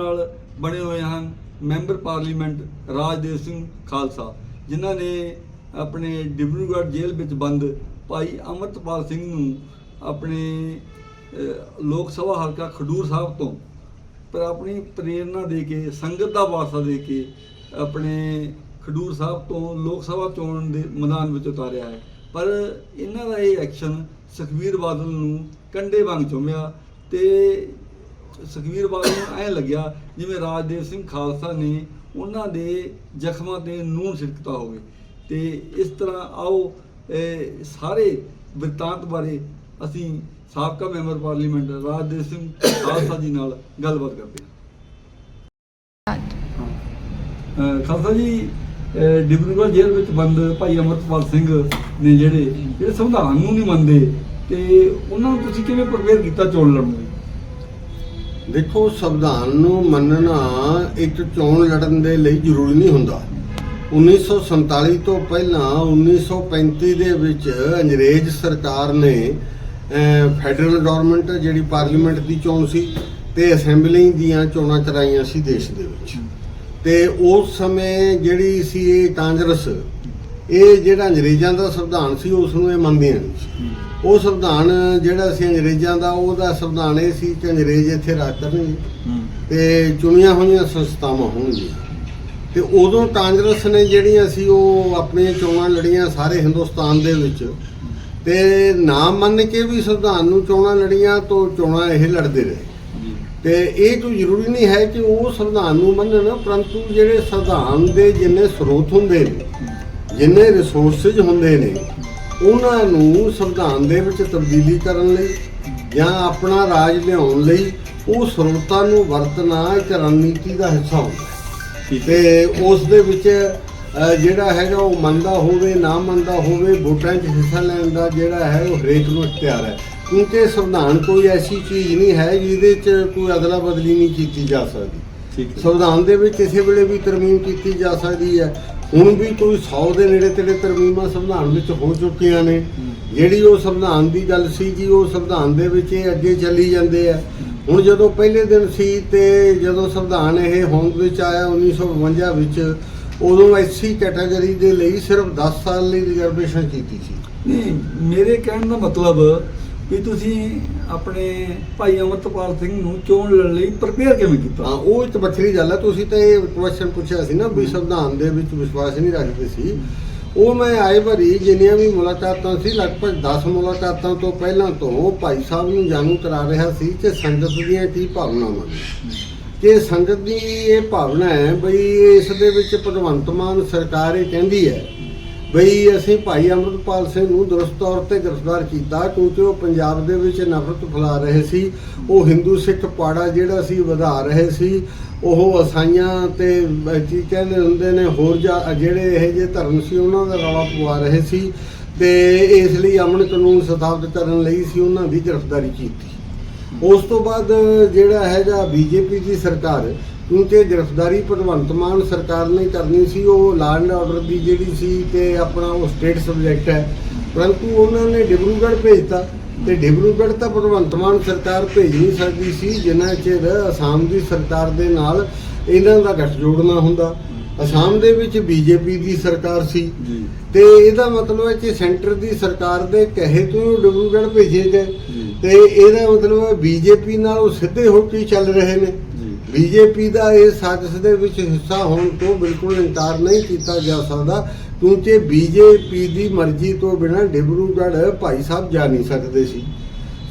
ਨਾਲ ਬਣੇ ਹੋਏ ਹਨ। ਮੈਂਬਰ ਪਾਰਲੀਮੈਂਟ ਰਾਜਦੇਵ ਸਿੰਘ ਖਾਲਸਾ, ਜਿਨ੍ਹਾਂ ਨੇ ਆਪਣੇ ਡਿਬਰੂਗੜ੍ਹ ਜੇਲ੍ਹ ਵਿੱਚ ਬੰਦ ਭਾਈ ਅਮਰਤਪਾਲ ਸਿੰਘ ਨੂੰ ਆਪਣੇ ਲੋਕ ਸਭਾ ਹਲਕਾ ਖਡੂਰ ਸਾਹਿਬ ਤੋਂ ਪਰ ਆਪਣੀ ਪ੍ਰੇਰਣਾ ਦੇ ਕੇ, ਸੰਗਤ ਦਾ ਵਾਸਾ ਦੇ ਕੇ ਆਪਣੇ ਖਡੂਰ ਸਾਹਿਬ ਤੋਂ ਲੋਕ ਸਭਾ ਚੋਣ ਦੇ ਮੈਦਾਨ ਵਿੱਚ ਉਤਾਰਿਆ ਹੈ। ਪਰ ਇਹਨਾਂ ਦਾ ਇਹ ਐਕਸ਼ਨ ਸੁਖਬੀਰ ਬਾਦਲ ਨੂੰ ਕੰਡੇ ਵਾਂਗ ਚੁੰਮਿਆ ਤੇ ਸੁਖਬੀਰ ਬਾਦਲ ਨੂੰ ਐਂ ਲੱਗਿਆ ਜਿਵੇਂ ਰਾਜਦੇਵ ਸਿੰਘ ਖਾਲਸਾ ਨੇ ਉਹਨਾਂ ਦੇ ਜ਼ਖਮਾਂ ਤੇ ਨੂਨ ਛਿੜਕਤਾ ਹੋਵੇ। ਤੇ ਇਸ ਤਰ੍ਹਾਂ ਆਓ ਸਾਰੇ ਬਿਰਤਾਂਤ ਬਾਰੇ ਅਸੀਂ ਸਾਬਕਾ ਮੈਂਬਰ ਪਾਰਲੀਮੈਂਟ ਰਾਜਦੇਵ ਸਿੰਘ ਖਾਲਸਾ ਜੀ ਨਾਲ ਗੱਲਬਾਤ ਕਰਦੇ ਹਾਂ। ਖਾਲਸਾ ਜੀ ਡਿਬਰੂਗੜ੍ਹ ਜੇਲ੍ਹ ਵਿੱਚ ਬੰਦ ਭਾਈ ਅਮਰਤਪਾਲ ਸਿੰਘ ਨੇ ਜਿਹੜੇ ਜਿਹੜੇ ਸੰਵਿਧਾਨ ਨੂੰ ਨਹੀਂ ਮੰਨਦੇ ਤੇ ਉਹਨਾਂ ਨੂੰ ਤੁਸੀਂ ਕਿਵੇਂ ਪ੍ਰਪੇਅਰ ਕੀਤਾ ਚੋਣ ਲੜਨ ਦੇਖੋ, ਸੰਵਿਧਾਨ ਨੂੰ ਮੰਨਣਾ ਇੱਕ ਚੋਣ ਲੜਨ ਦੇ ਲਈ ਜ਼ਰੂਰੀ ਨਹੀਂ ਹੁੰਦਾ। 1947 ਤੋਂ ਪਹਿਲਾਂ 1935 ਦੇ ਵਿੱਚ ਅੰਗਰੇਜ਼ ਸਰਕਾਰ ਨੇ ਫੈਡਰਲ ਗਵਰਨਮੈਂਟ, ਜਿਹੜੀ ਪਾਰਲੀਮੈਂਟ ਦੀ ਚੋਣ ਸੀ, ਤੇ ਅਸੈਂਬਲੀ ਦੀਆਂ ਚੋਣਾਂ ਚਲਾਈਆਂ ਸੀ ਦੇਸ਼ ਦੇ ਵਿੱਚ। ਤੇ ਉਸ ਸਮੇਂ ਜਿਹੜੀ ਸੀ ਇਹ ਕਾਂਗਰਸ, ਇਹ ਜਿਹੜਾ ਅੰਗਰੇਜ਼ਾਂ ਦਾ ਸੰਵਿਧਾਨ ਸੀ ਉਸ ਨੂੰ ਇਹ ਮੰਨਦੀਆਂ ਨਹੀਂ ਸੀ ਉਹ ਸੰਵਿਧਾਨ ਜਿਹੜਾ ਸੀ ਅੰਗਰੇਜ਼ਾਂ ਦਾ ਉਹਦਾ ਸੰਵਿਧਾਨ ਇਹ ਸੀ ਕਿ ਅੰਗਰੇਜ਼ ਇੱਥੇ ਰਾਜ ਕਰਨਗੇ ਤੇ ਚੁਣੀਆਂ ਹੋਈਆਂ ਸੰਸਥਾਵਾਂ ਹੋਣਗੀਆਂ। ਤੇ ਉਦੋਂ ਕਾਂਗਰਸ ਨੇ ਜਿਹੜੀਆਂ ਸੀ ਉਹ ਆਪਣੀਆਂ ਚੋਣਾਂ ਲੜੀਆਂ ਸਾਰੇ ਹਿੰਦੁਸਤਾਨ ਦੇ ਵਿੱਚ। ਤੇ ਨਾ ਮੰਨ ਕੇ ਵੀ ਸੰਵਿਧਾਨ ਨੂੰ ਚੋਣਾਂ ਲੜੀਆਂ ਤੋਂ ਚੋਣਾਂ ਇਹ ਲੜਦੇ ਰਹੇ। ਤੇ ਇਹ ਕੋਈ ਜ਼ਰੂਰੀ ਨਹੀਂ ਹੈ ਕਿ ਉਹ ਸੰਵਿਧਾਨ ਨੂੰ ਮੰਨਣ ਪਰੰਤੂ ਜਿਹੜੇ ਸੰਵਿਧਾਨ ਦੇ ਜਿੰਨੇ ਸਰੋਤ ਹੁੰਦੇ ਨੇ ਜਿੰਨੇ ਰਿਸੋਰਸਸ ਹੁੰਦੇ ਨੇ ਉਹਨਾਂ ਨੂੰ ਸੰਵਿਧਾਨ ਦੇ ਵਿੱਚ ਤਬਦੀਲੀ ਕਰਨ ਲਈ ਜਾਂ ਆਪਣਾ ਰਾਜ ਲਿਆਉਣ ਲਈ ਉਹ ਸਰੋਤਾਂ ਨੂੰ ਵਰਤਣਾ ਇੱਕ ਰਣਨੀਤੀ ਦਾ ਹਿੱਸਾ ਹੁੰਦਾ ਹੈ। ਤੇ ਉਸ ਦੇ ਵਿੱਚ ਜਿਹੜਾ ਹੈਗਾ ਉਹ ਮੰਨਦਾ ਹੋਵੇ ਨਾ ਮੰਨਦਾ ਹੋਵੇ ਵੋਟਾਂ 'ਚ ਹਿੱਸਾ ਲੈਣ ਦਾ ਜਿਹੜਾ ਹੈ ਉਹ ਹਰੇਕ ਨੂੰ ਇਖਤਿਆਰ ਹੈ। ਕਿਉਂਕਿ ਸੰਵਿਧਾਨ ਕੋਈ ਐਸੀ ਚੀਜ਼ ਨਹੀਂ ਹੈ ਜਿਹਦੇ 'ਚ ਕੋਈ ਅਦਲਾ ਬਦਲੀ ਨਹੀਂ ਕੀਤੀ ਜਾ ਸਕਦੀ। ਸੰਵਿਧਾਨ ਦੇ ਵਿੱਚ ਕਿਸੇ ਵੇਲੇ ਵੀ ਤਰਮੀਮ ਕੀਤੀ ਜਾ ਸਕਦੀ ਹੈ। ਹੁਣ ਵੀ ਕੋਈ 100 ਦੇ ਨੇੜੇ ਤੇੜੇ ਤਰਮੀਮਾਂ ਸੰਵਿਧਾਨ ਵਿੱਚ ਹੋ ਚੁੱਕੀਆਂ ਨੇ। ਜਿਹੜੀ ਉਹ ਸੰਵਿਧਾਨ ਦੀ ਗੱਲ ਸੀ ਜੀ ਉਹ ਸੰਵਿਧਾਨ ਦੇ ਵਿੱਚ ਇਹ ਅੱਗੇ ਚੱਲੀ ਜਾਂਦੇ ਆ। ਹੁਣ ਜਦੋਂ ਪਹਿਲੇ ਦਿਨ ਸੀ ਤੇ ਜਦੋਂ ਸੰਵਿਧਾਨ ਇਹ ਹੋਂਦ ਵਿੱਚ ਆਇਆ 1952 ਵਿੱਚ, ਉਦੋਂ ਐਸੀ ਕੈਟਾਗਰੀ ਦੇ ਲਈ ਸਿਰਫ 10 ਸਾਲ ਲਈ ਰਿਜ਼ਰਵੇਸ਼ਨ ਕੀਤੀ ਸੀ। ਨਹੀਂ, ਮੇਰੇ ਕਹਿਣ ਦਾ ਮਤਲਬ ਵੀ ਤੁਸੀਂ ਆਪਣੇ ਭਾਈ ਅਮਰਤਪਾਲ ਸਿੰਘ ਨੂੰ ਚੋਣ ਲੜਨ ਲਈ ਪ੍ਰਪੇਅਰ ਕਿਵੇਂ ਹਾਂ ਕੀਤਾ ਉਹ ਇੱਕ ਵੱਖਰੀ ਗੱਲ ਹੈ ਤੁਸੀਂ ਤਾਂ ਇਹ ਕੁਐਸਚਨ ਪੁੱਛਿਆ ਸੀ ਨਾ ਵੀ ਸੰਵਿਧਾਨ ਦੇ ਵਿੱਚ ਵਿਸ਼ਵਾਸ ਨਹੀਂ ਰੱਖਦੇ ਸੀ। ਉਹ ਮੈਂ ਆਏ ਭਰੀ ਜਿੰਨੀਆਂ ਵੀ ਮੁਲਾਕਾਤਾਂ ਸੀ ਲਗਭਗ 10 ਮੁਲਾਕਾਤਾਂ ਤੋਂ ਪਹਿਲਾਂ ਤੋਂ ਭਾਈ ਸਾਹਿਬ ਨੂੰ ਜਾਣੂ ਕਰਾ ਰਿਹਾ ਸੀ ਕਿ ਸੰਗਤ ਦੀਆਂ ਕੀ ਭਾਵਨਾਵਾਂ ਨੇ। ਕਿ ਸੰਗਤ ਦੀ ਇਹ ਭਾਵਨਾ ਹੈ ਬਈ ਇਸ ਦੇ ਵਿੱਚ ਭਗਵੰਤ ਮਾਨ ਸਰਕਾਰ ਇਹ ਕਹਿੰਦੀ ਹੈ ਬਈ ਅਸੀਂ ਭਾਈ ਅਮਰਪਾਲ ਸਿੰਘ ਨੂੰ ਦਰਸਤ ਤੌਰ ਤੇ ਗ੍ਰਿਫਤਾਰ ਕੀਤਾ, ਕਿਉਂਕਿ ਉਹ ਪੰਜਾਬ ਦੇ ਵਿੱਚ ਨਫ਼ਰਤ ਫੈਲਾ ਰਹੇ ਸੀ। ਉਹ ਹਿੰਦੂ ਸਿੱਖ ਪਾੜਾ ਜਿਹੜਾ ਸੀ, ਵਧਾ ਰਹੇ ਸੀ। ਉਹ ਅਸਾਈਆਂ ਤੇ, ਅਹ, ਕੀ ਕਹਿੰਦੇ ਹੁੰਦੇ ਨੇ, ਹੋਰ ਜਾ, ਜਿਹੜੇ ਇਹ ਜੇ ਧਰਮ ਸੀ, ਉਹਨਾਂ ਦਾ ਰੌਲਾ ਪਵਾ ਰਹੇ ਸੀ। ਤੇ ਇਸ ਲਈ ਅਮਨ ਕਾਨੂੰਨ ਸਥਾਪਿਤ ਕਰਨ ਲਈ ਸੀ, ਉਹਨਾਂ ਦੀ ਗ੍ਰਿਫਤਾਰੀ ਕੀਤੀ। ਉਸ ਤੋਂ ਬਾਅਦ ਜਿਹੜਾ ਹੈਗਾ ਬੀਜੇਪੀ ਦੀ ਸਰਕਾਰ ਕਿਉਂਕਿ ਗ੍ਰਿਫਤਾਰੀ ਭਗਵੰਤ ਮਾਨ ਸਰਕਾਰ ਨੇ ਕਰਨੀ ਸੀ ਉਹ ਲਾਅ ਐਂਡ ਆਰਡਰ ਦੀ ਜਿਹੜੀ ਸੀ ਤੇ ਆਪਣਾ ਉਹ ਸਟੇਟ ਸਬਜੈਕਟ ਹੈ। ਪਰੰਤੂ ਉਹਨਾਂ ਨੇ ਡਿਬਰੂਗੜ੍ਹ ਭੇਜਤਾ ਤੇ ਡਿਬਰੂਗੜ੍ਹ ਤਾਂ ਭਗਵੰਤ ਮਾਨ ਸਰਕਾਰ ਭੇਜ ਨਹੀਂ ਸਕਦੀ ਸੀ ਜਿੰਨਾ ਚਿਰ ਅਸਾਮ ਦੀ ਸਰਕਾਰ ਦੇ ਨਾਲ ਇਹਨਾਂ ਦਾ ਗੱਠਜੋੜ ਨਾ ਹੁੰਦਾ। ਅਸਾਮ ਦੇ ਵਿੱਚ ਬੀਜੇਪੀ ਦੀ ਸਰਕਾਰ ਸੀ। ਤੇ ਇਹਦਾ ਮਤਲਬ ਹੈ ਕਿ ਸੈਂਟਰ ਦੀ ਸਰਕਾਰ ਦੇ ਕਹੇ ਤੋਂ ਡਿਬਰੂਗੜ੍ਹ ਭੇਜੇ ਗਏ। ਤੇ ਇਹਦਾ ਮਤਲਬ ਬੀਜੇਪੀ ਨਾਲ ਉਹ ਸਿੱਧੇ ਹੋ ਕੇ ਚੱਲ ਰਹੇ ਨੇ। ਜੀ। ਬੀਜੇਪੀ ਦਾ ਇਹ ਸਾਜ਼ਿਸ਼ ਦੇ ਵਿੱਚ ਹਿੱਸਾ ਹੋਣ ਤੋਂ ਬਿਲਕੁਲ ਇਨਕਾਰ ਨਹੀਂ ਕੀਤਾ ਜਾ ਸਕਦਾ ਕਿਉਂਕਿ ਬੀਜੇਪੀ ਦੀ ਮਰਜ਼ੀ ਤੋਂ ਬਿਨਾਂ ਡਿਬਰੂਗੜ੍ਹ ਭਾਈ ਸਾਹਿਬ ਜਾ ਨਹੀਂ ਸਕਦੇ ਸੀ।